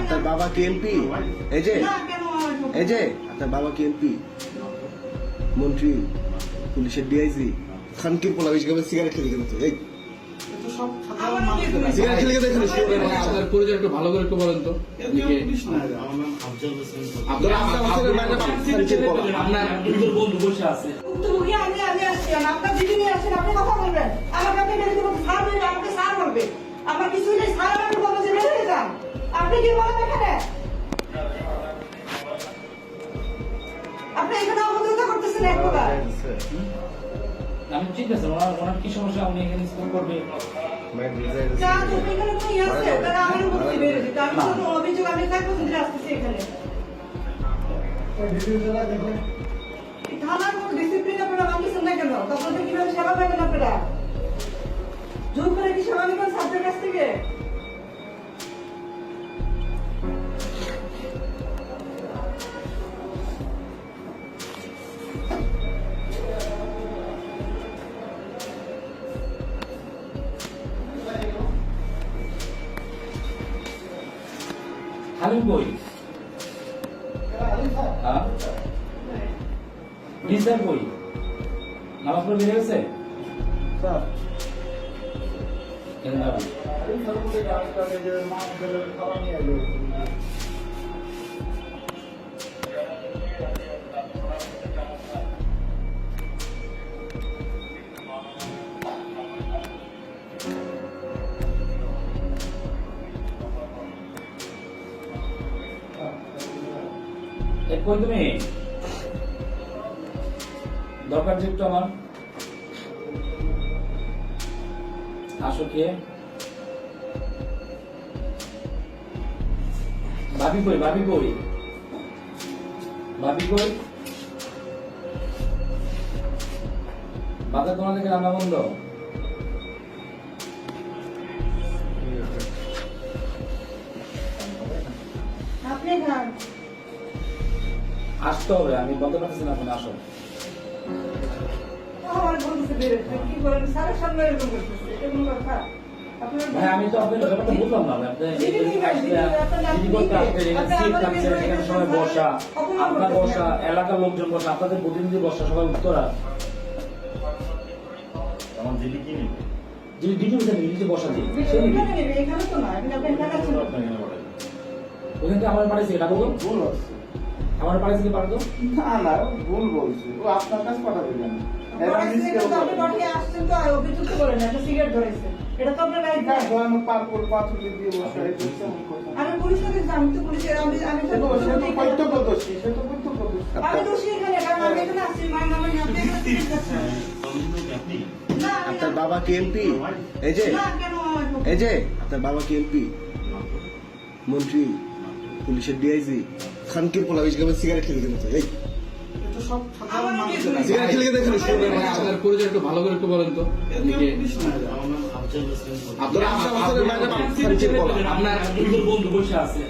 আপনার বাবা কি এমপি এই যে এই যে আপনার বাবা কি এমপি মন্ত্রী পুলিশের ডিআইজি খানকি পোলা বেশি করে সিগারেট খেলে গেল তো এই সিগারেট খেলে আপনার পরিচয় একটু ভালো করে একটু বলেন তো আপনি কে? আব্দুল আহসান হোসেনের বাইরে খানকির পোলা। আপনার বন্ধু বসে আছে আমি আমি আসছি আপনার দিদি নিয়ে আসছেন আপনি কথা বলবেন আমাকে আপনি বেশি করে স্যার বলবেন আমাকে স্যার বলবে আমার কিছু নেই স্যার আপনি কি বলেন এখানে। আপনি এখানে অবদূত করতেছেন এক প্রকার। আমি ঠিক আছে ওনার ওনার কি সমস্যা? উনি এখানে স্কুল করবে। কোনো আছে তারা আমার উপর বেরিয়ে যেত আমি কোনো অভিযোগ আমি তাই আসতেছি এখানে। থানার কোনো ডিসিপ্লিন আপনারা মানতেছেন না কেন? তখন কীভাবে সেবা পাবেন আপনারা? জোর করে কি সেবা নেবেন ছাত্রের কাছ থেকে? হালিম কই? হ্যাঁ? নিসার কই? নামাজ পড়ে বেরিয়ে গেছে? কেন কই তুমি? দরকার যে একটু আমার। আসো কে ভাবি কই ভাবি কই? ভাবি কই? বাজার তোমার থেকে রান্না বন্ধ? আপনি খান। আসতে হবে আমি বলতে পারছি না এখন আসো। ভাই আমি তো আপনার ব্যাপারটা বুঝলাম না আপনি সিট সবাই বসা। আপনার বসা এলাকার লোকজন বসা আপনাদের প্রতিনিধি বসা সবাই উত্তরা। আমার দিদি কি নেবে? যদি দিদি উঠে নিজে বসা দিই এখানে নিবি। নেবে, এখানে তো না এখানে আমার ভুল হচ্ছে। আমার পাঠাইছে কি পারতো না না ভুল বলছে। ও আপনার কাছে পাঠাবে কেন? আপনি আসছেন আমি পুলিশ আমি তো পুলিশের আমি আমি তো সে সে তো কর্তব্যদর্শী। আমি দোষী এখানে কারণ আমি এখানে আসছি মায়ের নামে আপনি এখানে ঠিক আছে? আপনি না আমি আপনার বাবা কি এমপি? এই যে। না কেন আমার এই যে আপনার বাবা কি এমপি? মন্ত্রী? পুলিশের ডিআইজি? খানকির পোলা বিশ করে সিগারেট খেলে কিন্তু এই। সিগারেট খেলে। আপনার পরিচয় একটু ভালো করে একটু বলেন তো আপনি কে? আমার নাম আফজাল হোসেন আব্দুল আহসান হোসেনের বাইরে খানকির পোলা। আপনার বন্ধু বসে আছে